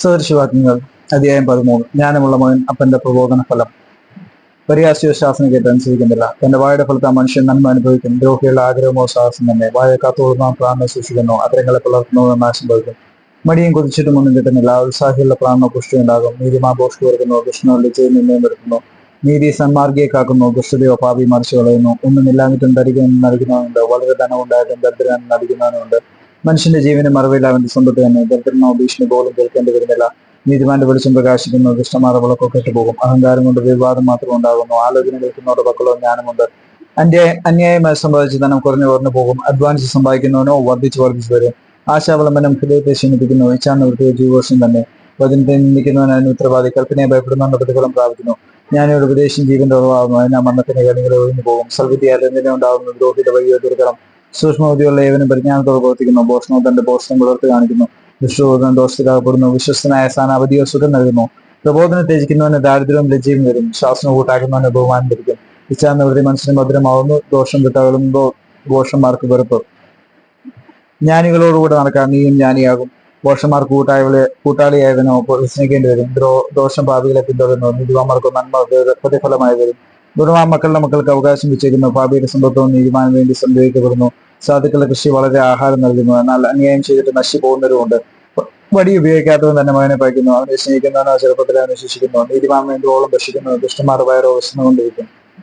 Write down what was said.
സദൃശവാക്യങ്ങൾ അധ്യായം പതിമൂന്ന്. ജ്ഞാനമുള്ള മകൻ അപ്പന്റെ പ്രബോധന ഫലം. പരിഹാസ്യ ശാസന കേട്ട് അനുസരിക്കുന്നില്ല. തന്റെ വായുടെ ഫലത്തെ മനുഷ്യൻ നന്മ അനുഭവിക്കും ദ്രോഹികളുടെ ആഗ്രഹമോ സാഹസം തന്നെ. വായ കാത്തോടുന്ന പ്രാണനെ സൂക്ഷിക്കുന്നു. അതരങ്ങളെ പുലർത്തുന്നു നാശം ഭവിക്കും. മടിയും കുതിച്ചിട്ടും ഒന്നും കിട്ടുന്നില്ല. ഉത്സാഹിയുള്ള പ്രാണനോ പുഷ്ടി ഉണ്ടാകും. നീതിമാ പോഷ്ടി കൊടുക്കുന്നു കൃഷ്ണോ ലജ്ജയിൽ നിന്നയും വരുത്തുന്നു. നീതി സന്മാർഗിയെ കാക്കുന്നു. ദുഷ്ടതയോ പാപി മറിച്ചു കളയുന്നു. ഒന്നുമില്ലാഞ്ഞിട്ടും ധരിക്കുന്ന നൽകുന്നവനുണ്ട് വളരെ ധനം ഉണ്ടായിട്ടും ദരിദ്രൻ നടിക്കുന്നവനുണ്ട് മനുഷ്യന്റെ ജീവന് മറവില്ല അവന്റെ സ്വന്തത്തിൽ തന്നെ. ദരിദ്രനോ ഭീഷണി പോലും കേൾക്കേണ്ടി വരുന്നില്ല. നീതിമാന്റെ വെളിച്ചം പ്രകാശിക്കുന്നു. ദുഷ്ടമാർ വിളക്കൊക്കെ കെട്ടുപോകും. അഹങ്കാരം കൊണ്ട് വിവാദം മാത്രം ഉണ്ടാകുന്നു. ആലോചന കേൾക്കുന്നവരുടെ പക്കളോ ജ്ഞാനമുണ്ട്. അന്യ അന്യായമായി സമ്പാദിച്ച് ധനം കുറഞ്ഞു കുറഞ്ഞു പോകും. അധ്വാനിച്ച് സമ്പാദിക്കുന്നവനോ വർദ്ധിച്ചു വർദ്ധിച്ചു വരും. ആശാവളംബനം ഹൃദയത്തെ ക്ഷീണിപ്പിക്കുന്നു. ഇച്ഛാന്ന് വൃത്തിയ ജീവവർഷം തന്നെ. വചനത്തെ നിന്ദിക്കുന്നവനു ഉത്തരവാദി. കൽപ്പനയെ ഭയപ്പെടുന്നവന്റെ പ്രതിഫലം പ്രാപിക്കുന്നു. ഞാനൊരു ഉപദേശം ജീവന്റെ ഉറവാകുന്നു. അതിനാ മരണത്തിന്റെ കണികളെ ഒഴിഞ്ഞു പോകും സൽവിദ്യ എന്തിനെ ഉണ്ടാകുന്നു ദ്രോഹിയുടെ വഴിയോ ദുർഘടം? സൂക്ഷ്മബുദ്ധിയുള്ള ഏവനും പരിജ്ഞാനത്തോട് പ്രവർത്തിക്കുന്നു. ഭോഷണവും തന്റെ ഭോഷണം പുലർത്തി കാണിക്കുന്നു. ദുഷ്ടബോധനം ദോഷത്തിലാകപ്പെടുന്നു വിശ്വസ്തനായ സ്ഥാനാപതിയോ സുഖം നൽകുന്നു. പ്രബോധനം ത്യജിക്കുന്നവന് ദാരിദ്ര്യവും ലജ്ജയും വരും. ശ്വാസം കൂട്ടാക്കുന്നവന് ബഹുമാനം ലഭിക്കും. ഇച്ഛാനിവൃത്തി മനസ്സിന് ഭദ്രമാവുന്നു. ദോഷം വിട്ടകളുമ്പോ ദോഷന്മാർക്ക് വെറുപ്പ്. ജ്ഞാനികളോടുകൂടെ നടക്കാം നീയും ജ്ഞാനിയാകും. ദോഷന്മാർക്ക് കൂട്ടായവളെ കൂട്ടാളിയായതിനോ വിസ്മിക്കേണ്ടി വരും. ദോഷം പാപികളെ പിന്തുടരുന്നു. നീതിവാന്മാർക്ക് നന്മ പ്രതിഫലമായി വരും. ഗുണമാ മക്കളുടെ മക്കൾക്ക് അവകാശം വെച്ചേക്കുന്നു ഭാവിയുടെ സമ്പത്തവും നീതിമാനു വേണ്ടി സംഭവിക്കപ്പെടുന്നു സാധുക്കളുടെ കൃഷി വളരെ ആഹാരം നൽകുന്നു. എന്നാൽ അന്യായം ചെയ്തിട്ട് നശി പോകുന്നവരുമുണ്ട് വടി ഉപയോഗിക്കാത്തവൻ തന്നെ മകനെ പഠിക്കുന്നു അവനെ സ്നേഹിക്കുന്നവനോ ചെറുപ്പത്തിൽ അവനെ ശിക്ഷിക്കുന്നു നീതിമാൻ വേണ്ടുവോളം ഭക്ഷിക്കുന്നു. ദുഷ്ടന്മാർ വയറോ വിശന്നുകൊണ്ടിരിക്കും